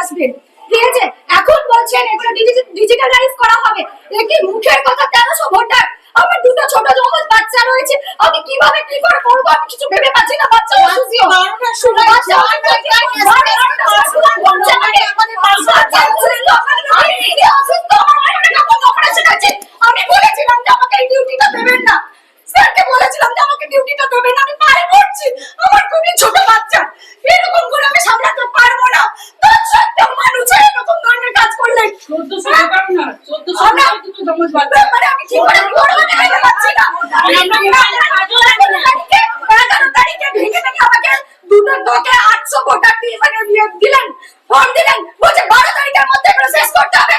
আসবেন ঠিক আছে? এখন বলছেন এগুলো ডিজিটালাইজ করা হবে। কি মুখের কথা? তেরোশো ভোটার। আমার দুটো ছোট জমজ বাচ্চা রয়েছে। আমি কীভাবে কি করে করব? আমি কিছু ভেবে পাচ্ছি না বাচ্চা অসুস্থ দুটো তোকে আটশো ভোটার দিলেন ফর্ম দিলেন বলছে বারো তারিখের মধ্যে শেষ করতে হবে।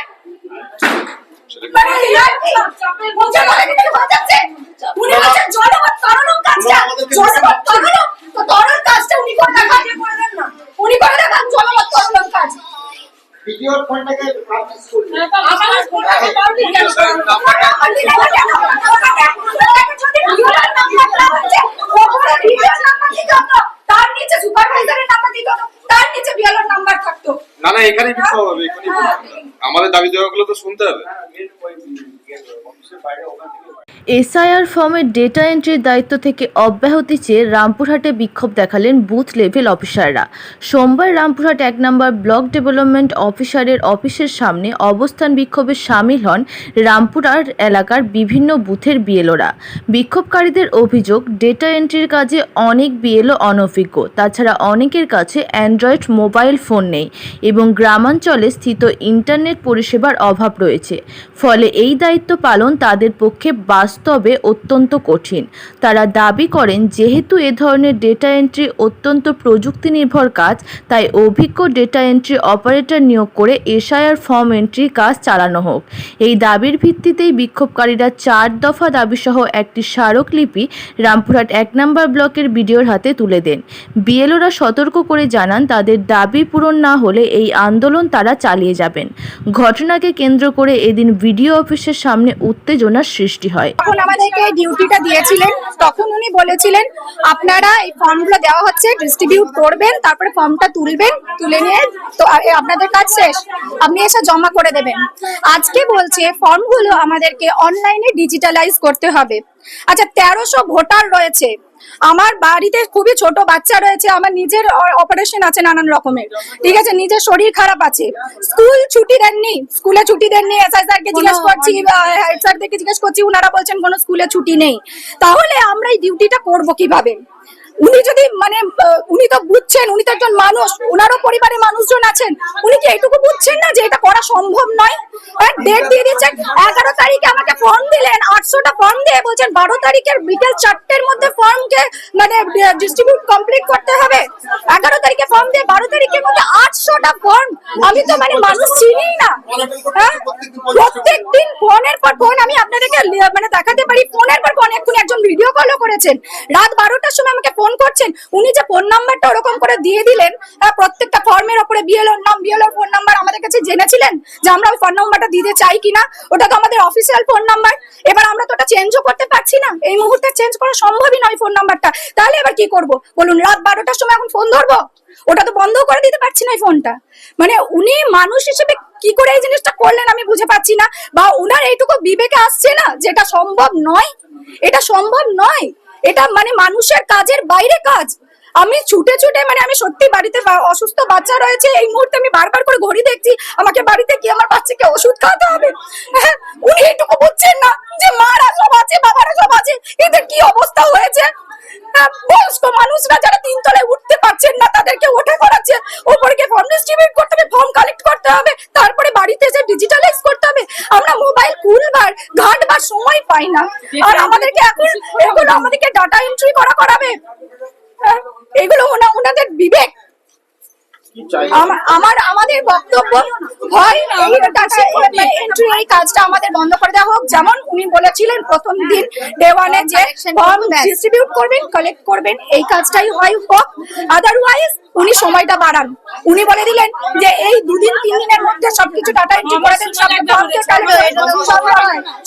উনি বলছেন জনমত তরলম কাজটা জনমত তরলম তো তরল কাজটা উনি করে দেখান উনি করে দেখান জনমত তরলম কাজ ভিডিওর ফোনটাকে পাবলিশ? তার নিচে সুপারভাইজারের নাম্বার দিত তার নিচে বিয়ালার নাম্বার থাকতো না না এখানে বিক্ষোভ হবে এখানে আমাদের দাবি দেওয়াগুলো তো শুনতে হবে এসআইআর ফর্মের ডেটা এন্ট্রির দায়িত্ব থেকে অব্যাহতি চেয়ে রামপুরহাটে বিক্ষোভ দেখালেন বুথ লেভেল অফিসাররা সোমবার রামপুরহাট এক নম্বর ব্লক ডেভেলপমেন্ট অফিসারের অফিসের সামনে অবস্থান বিক্ষোভে সামিল হন রামপুরহাট এলাকার বিভিন্ন বুথের বিএলওরা বিক্ষোভকারীদের অভিযোগ ডেটা এন্ট্রির কাজে অনেক বিএলও অনভিজ্ঞ। তাছাড়া অনেকের কাছে অ্যান্ড্রয়েড মোবাইল ফোন নেই এবং গ্রামাঞ্চলে স্থিত ইন্টারনেট পরিষেবার অভাব রয়েছে। ফলে এই দায়িত্ব পালন তাদের পক্ষে বাস্তবে অত্যন্ত কঠিন। তারা দাবি করেন, যেহেতু এ ধরনের ডেটা এন্ট্রি অত্যন্ত প্রযুক্তি নির্ভর কাজ, তাই অভিজ্ঞ ডেটা এন্ট্রি অপারেটর নিয়োগ করে এসআইআর ফর্ম এন্ট্রি কাজ চালানো হোক। এই দাবির ভিত্তিতেই বিক্ষোভকারীরা চার দফা দাবিসহ একটি স্মারকলিপি রামপুরহাট এক নম্বর ব্লকের বিডিওর হাতে তুলে দেন। বিএলওরা সতর্ক করে জানান, তাদের দাবি পূরণ না হলে এই আন্দোলন তারা চালিয়ে যাবেন। ঘটনাকে কেন্দ্র করে এদিন ভিডিও অফিসের সামনে উত্তেজনার সৃষ্টি হয়। যখন আমাদেরকে ডিউটিটা দিয়েছিলেন, তখন উনি বলেছিলেন, আপনারা এই ফর্মগুলো দেওয়া হচ্ছে, ডিস্ট্রিবিউট করবেন, তারপরে ফর্মটা তুলবেন, তুলে নিয়ে তো আপনাদের কাজ শেষ। আপনি এসে জমা করে দেবেন। আজকে বলছে, ফর্মগুলো আমাদেরকে অনলাইনে ডিজিটালাইজ করতে হবে। আচ্ছা তেরোশো ভোটার রয়েছে। আমার বাড়িতে খুবই ছোট বাচ্চা রয়েছে আমার নিজের অপারেশন আছে নানান রকমের। ঠিক আছে নিজের শরীর খারাপ আছে। স্কুল ছুটি দেননি স্কুলে ছুটি দেননি এসআই স্যারকে জিজ্ঞেস করছি হেড স্যারদেরকে জিজ্ঞেস করছি ওনারা বলছেন কোনো স্কুলে ছুটি নেই। তাহলে আমরা এই ডিউটিটা করব কীভাবে? উনি যদি মানে উনি তো বুঝছেন, উনি তো একজন মানুষ, ওনারও পরিবারে মানুষজন আছেন, উনি কি এইটুকু বুঝছেন না যে এটা করা সম্ভব নয়? ডেট দিয়ে দিচ্ছেন, এগারো তারিখে আমাকে ফর্ম দিলেন, আটশোটা ফর্ম দিয়ে বলছেন, বারো তারিখের বিকেল চারটের মধ্যে ফর্মকে মানে ডিস্ট্রিবিউট কমপ্লিট করতে হবে। এগারো তারিখে ফর্ম দিয়ে বারো তারিখের মধ্যে আটশোটা ফর্ম আমি তো মানে মানুষ চিনি না। হ্যাঁ? প্রত্যেক দিন ফোনের পর ফোন, আমি আপনাদেরকে মানে দেখাতে পারি, ফোনের পর ফোন, এক্ষুনি একজন ভিডিও কলও করেছেন। রাত বারোটার সময় আমাকে ফোন করছেন, উনি যে ফোন নাম্বারটা ওরকম করে দিয়ে দিলেন প্রত্যেকটা ফর্মের ওপরে বিএলওর নাম বিএলওর ফোন নাম্বার আমাদের কাছে জেনেছিলেন যে আমরা ওই ফোন নাম্বারটা দিতে চাই কিনা? ওটা তো আমাদের অফিসিয়াল ফোন নাম্বার এবার আমরা তো ওটা চেঞ্জও করতে পারছি না। এই মুহূর্তে চেঞ্জ করা সম্ভবই নয় ফোন নাম্বারটা তাহলে এবার কি করব? বলুন, রাত বারোটার সময় এখন ফোন ধরবো? ওটা তো বন্ধ করে দিতে পারছি না এই ফোনটা মানে উনি মানুষ হিসেবে কি করে এই জিনিসটা করলেন আমি বুঝে পাচ্ছি না, বা উনার এইটুকু বিবেকে আসছে না যেটা সম্ভব নয়? এটা সম্ভব নয়? এটা মানে মানুষের কাজের বাইরে কাজ। আমি ছুটে ছুটে মানে আমি সত্যি বাড়িতে অসুস্থ বাচ্চা রয়েছে এই মুহূর্তে আমি বারবার করে ঘড়ি দেখছি আমাকে বাড়িতে কি আমার বাচ্চাকে ওষুধ খাওয়াতে হবে। হ্যাঁ, উনি এইটুকু বুঝছেন না যে মারা সব আছে বাবারা সব আছে এদের কি অবস্থা হয়েছে? হ্যাঁ, বয়স্ক মানুষরা যারা তিনতলায় উঠতে পারছেন না তাদেরকে ওঠে করাচ্ছে ওপরে গিয়ে ফর্ম ডিস্ট্রিবিউট করতে হবে ফর্ম কালেক্ট করতে হবে তারপরে বাড়িতে এসে ডিজিটালাইজ করতে হবে আমরা মোবাইল খুলবার ঘাটবার সময় পাই না। আর আমাদেরকে এখন এগুলো আমাদেরকে ডাটা এন্ট্রি করা করাবে। হ্যাঁ, এগুলো ওনা- ওনাদের বিবেক। আমার আমাদের বক্তব্য হয় এন্ট্রি এই কাজটা আমাদের বন্ধ করে দেওয়া হোক। যেমন উনি বলেছিলেন প্রথম দিন ডে ওয়ানে যে ফর্ম ডিস্ট্রিবিউট করবেন কালেক্ট করবেন এই কাজটাই হয় হোক। আদারওয়াইজ উনি সময়টা বাড়ান। উনি বলে দিলেন যে এই দুদিন তিন দিনের মধ্যে সবকিছু ডাটা এন্ট্রি করে দেন।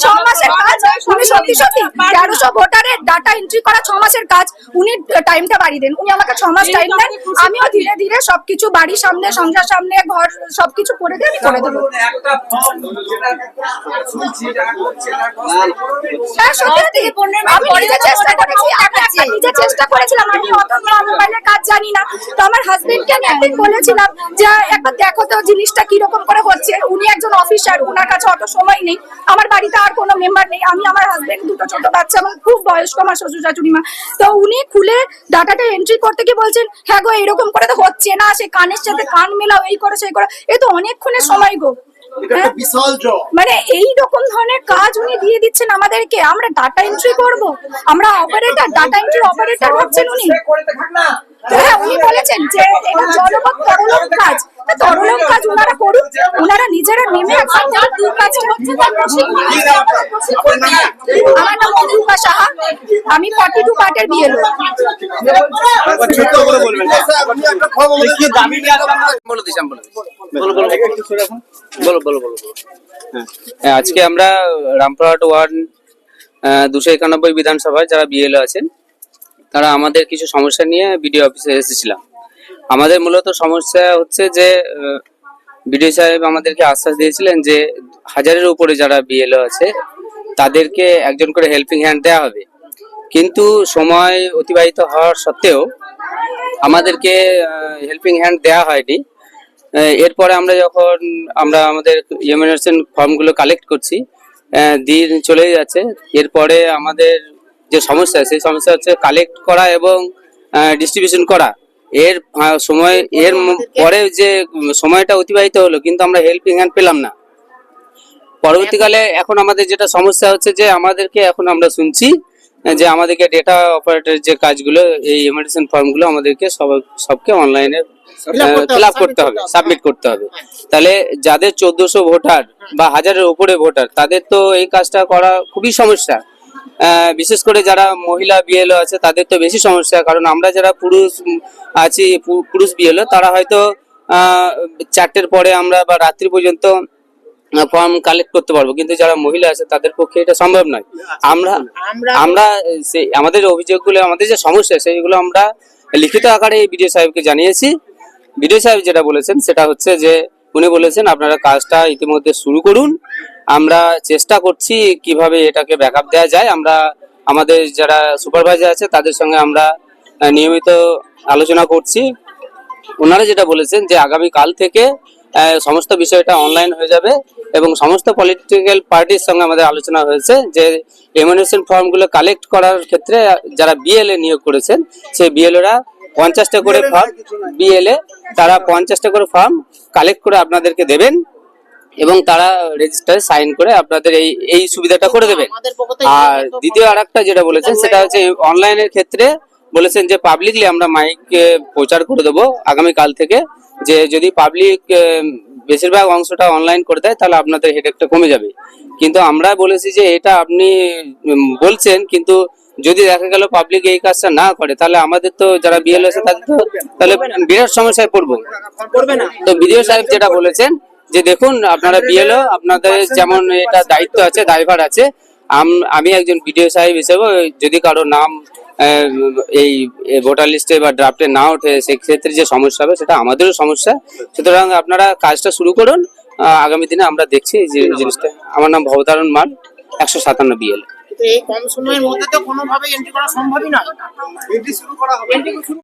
ছ মাসের কাজ। উনি সত্যি সত্যি তেরোশো ভোটারের ডাটা এন্ট্রি করা ছ মাসের কাজ। উনি টাইমটা বাড়িয়ে দেন। উনি আমাকে ছ মাস টাইম দেন। আমিও ধীরে ধীরে সবকিছু বাড়ির সামনে সংসার সামনে ঘর সবকিছু করে দিয়ে আমি করে দেবো। হ্যাঁ। আমি নিজে চেষ্টা করেছি আমি নিজে চেষ্টা করেছিলাম। আমি অত মোবাইলের কাজ জানি না। তো আমার হাজবেন্ডকে আমি একদিন বলেছিলাম যে একবার দেখো তো জিনিসটা কীরকম করে হচ্ছে। উনি একজন অফিসার ওনার কাছে অত সময় নেই। আমার বাড়িতে আর কোনো মেম্বার নেই। আমি আমার হাজবেন্ড দুটো ছোট বাচ্চা এবং খুব বয়স্ক আমার শ্বশুর শাশুড়ি মা। তো উনি খুলে ডাটাটা এন্ট্রি করতে গিয়ে বলছেন হ্যাঁ গো এরকম করে তো হচ্ছে না। সে কানের সাথে কান মেলাও এই করে সেই করে। এ তো অনেকক্ষণের সময় গো। হ্যাঁ? মানে এই রকম ধরনের কাজ উনি দিয়ে দিচ্ছেন আমাদেরকে। আমরা ডাটা এন্ট্রি করব। আমরা অপারেটর ডাটা এন্ট্রি অপারেটর হচ্ছেন উনি। করতে থাক না। হ্যাঁ উনি বলেছেন যে এটা তরলম কাজ তরলম কাজ ওনারা করুন ওনারা নিজেরা নেমে হচ্ছে তার দিয়ে। আমার নাম সাহা আমি ফর্টি টু পার্টের বিএলও বলো আজকে আমরা রামপুরহাট ওয়ার্ড দুশো একানব্বই বিধানসভায় যারা বিএলও আছেন তারা আমাদের কিছু সমস্যা নিয়ে বিডিও অফিসে এসেছিলাম। আমাদের মূলত সমস্যা হচ্ছে যে বিডিও সাহেব আমাদেরকে আশ্বাস দিয়েছিলেন যে, হাজারের উপরে যারা বিএলও আছে, তাদেরকে একজন করে হেল্পিং হ্যান্ড দেওয়া হবে। কিন্তু সময় অতিবাহিত হওয়ার সত্ত্বেও আমাদেরকে হেল্পিং হ্যান্ড দেওয়া হয়নি। এরপরে আমরা যখন আমরা আমাদের ইমিউনেশন ফর্মগুলো কালেক্ট করছি দিন চলে যাচ্ছে। এরপরে আমাদের যে সমস্যা সেই সমস্যা হচ্ছে কালেক্ট করা এবং ডিস্ট্রিবিউশন করা। এর সময় এর পরে যে সময়টা অতিবাহিত হলো কিন্তু আমরা হেল্পিং হ্যান্ড পেলাম না। পরবর্তীকালে এখন আমাদের যেটা সমস্যা হচ্ছে যে আমাদেরকে এখন আমরা শুনছি যে আমাদেরকে ডেটা অপারেটর যে কাজগুলো এই ইমার্জেন্সি ফর্মগুলো আমাদেরকে সব সবকে অনলাইনে ফিল আপ করতে হবে সাবমিট করতে হবে তাহলে যাদের চোদ্দশো ভোটার বা হাজারের উপরে ভোটার তাদের তো এই কাজটা করা খুবই সমস্যা। বিশেষ করে যারা মহিলা বিএলও আছে তাদের তো বেশি সমস্যা কারণ আমরা যারা পুরুষ আছি পুরুষ বিএলও তারা হয়তো চারটের পরে আমরা বা রাত্রি পর্যন্ত ফর্ম কালেক্ট করতে পারব। কিন্তু যারা মহিলা আছে তাদের পক্ষে এটা সম্ভব নয়। আমরা আমরা সেই আমাদের অভিযোগগুলো আমাদের যে সমস্যা সেইগুলো আমরা লিখিত আকারে এই বিডিও সাহেবকে জানিয়েছি। বিডিও সাহেব যেটা বলেছেন সেটা হচ্ছে যে উনি বলেছেন আপনারা কাজটা ইতিমধ্যে শুরু করুন। আমরা চেষ্টা করছি কীভাবে এটাকে ব্যাকআপ দেওয়া যায়। আমরা আমাদের যারা সুপারভাইজার আছে তাদের সঙ্গে আমরা নিয়মিত আলোচনা করছি। ওনারা যেটা বলেছেন যে আগামী কাল থেকে সমস্ত বিষয়টা অনলাইন হয়ে যাবে এবং সমস্ত পলিটিক্যাল পার্টির সঙ্গে আমাদের আলোচনা হয়েছে যে এমুনেশন ফর্মগুলো কালেক্ট করার ক্ষেত্রে যারা বিএলএ নিয়োগ করেছেন সেই বিএলএরা পঞ্চাশটা করে ফর্ম বিএলএ তারা পঞ্চাশটা করে ফর্ম কালেক্ট করে আপনাদেরকে দেবেন। এবং তারা রেজিস্টারে সাইন করে আপনাদের এই এই সুবিধাটা করে দেবেন আর দ্বিতীয় আর একটা যেটা বলেছেন সেটা হচ্ছে অনলাইনের ক্ষেত্রে বলেছেন যে পাবলিকলি আমরা মাইক প্রচার করে দেবো আগামী কাল থেকে। যে যদি পাবলিক বেশিরভাগ অংশটা অনলাইন করে দেয় তাহলে আপনাদের হেডেকটা কমে যাবে। কিন্তু আমরা বলেছি যে এটা আপনি বলছেন কিন্তু যদি দেখা গেল পাবলিক এই কাজটা না করে তাহলে আমাদের তো যারা বিএল আছে তাদের তো তাহলে বিরাট সমস্যায় পড়ব। তো বিডিও সাহেব যেটা বলেছেন যে দেখুন আপনারা বিএলও আপনাদের যেমন এটা দায়িত্ব আছে দায়ভার আছে আমি একজন বিডিও সাহেব হিসেবে যদি কারও নাম এই ভোটার লিস্টে বা ড্রাফটে না ওঠে সেক্ষেত্রে যে সমস্যা হবে সেটা আমাদেরও সমস্যা। সুতরাং আপনারা কাজটা শুরু করুন আগামী দিনে আমরা দেখছি যে জিনিসটা। আমার নাম ভবতারণ মাল একশো সাতান্ন বিএল এই কম সময়ের মধ্যে তো কোনোভাবে এন্ট্রি করা সম্ভবই নয় এটি শুরু করা হবে।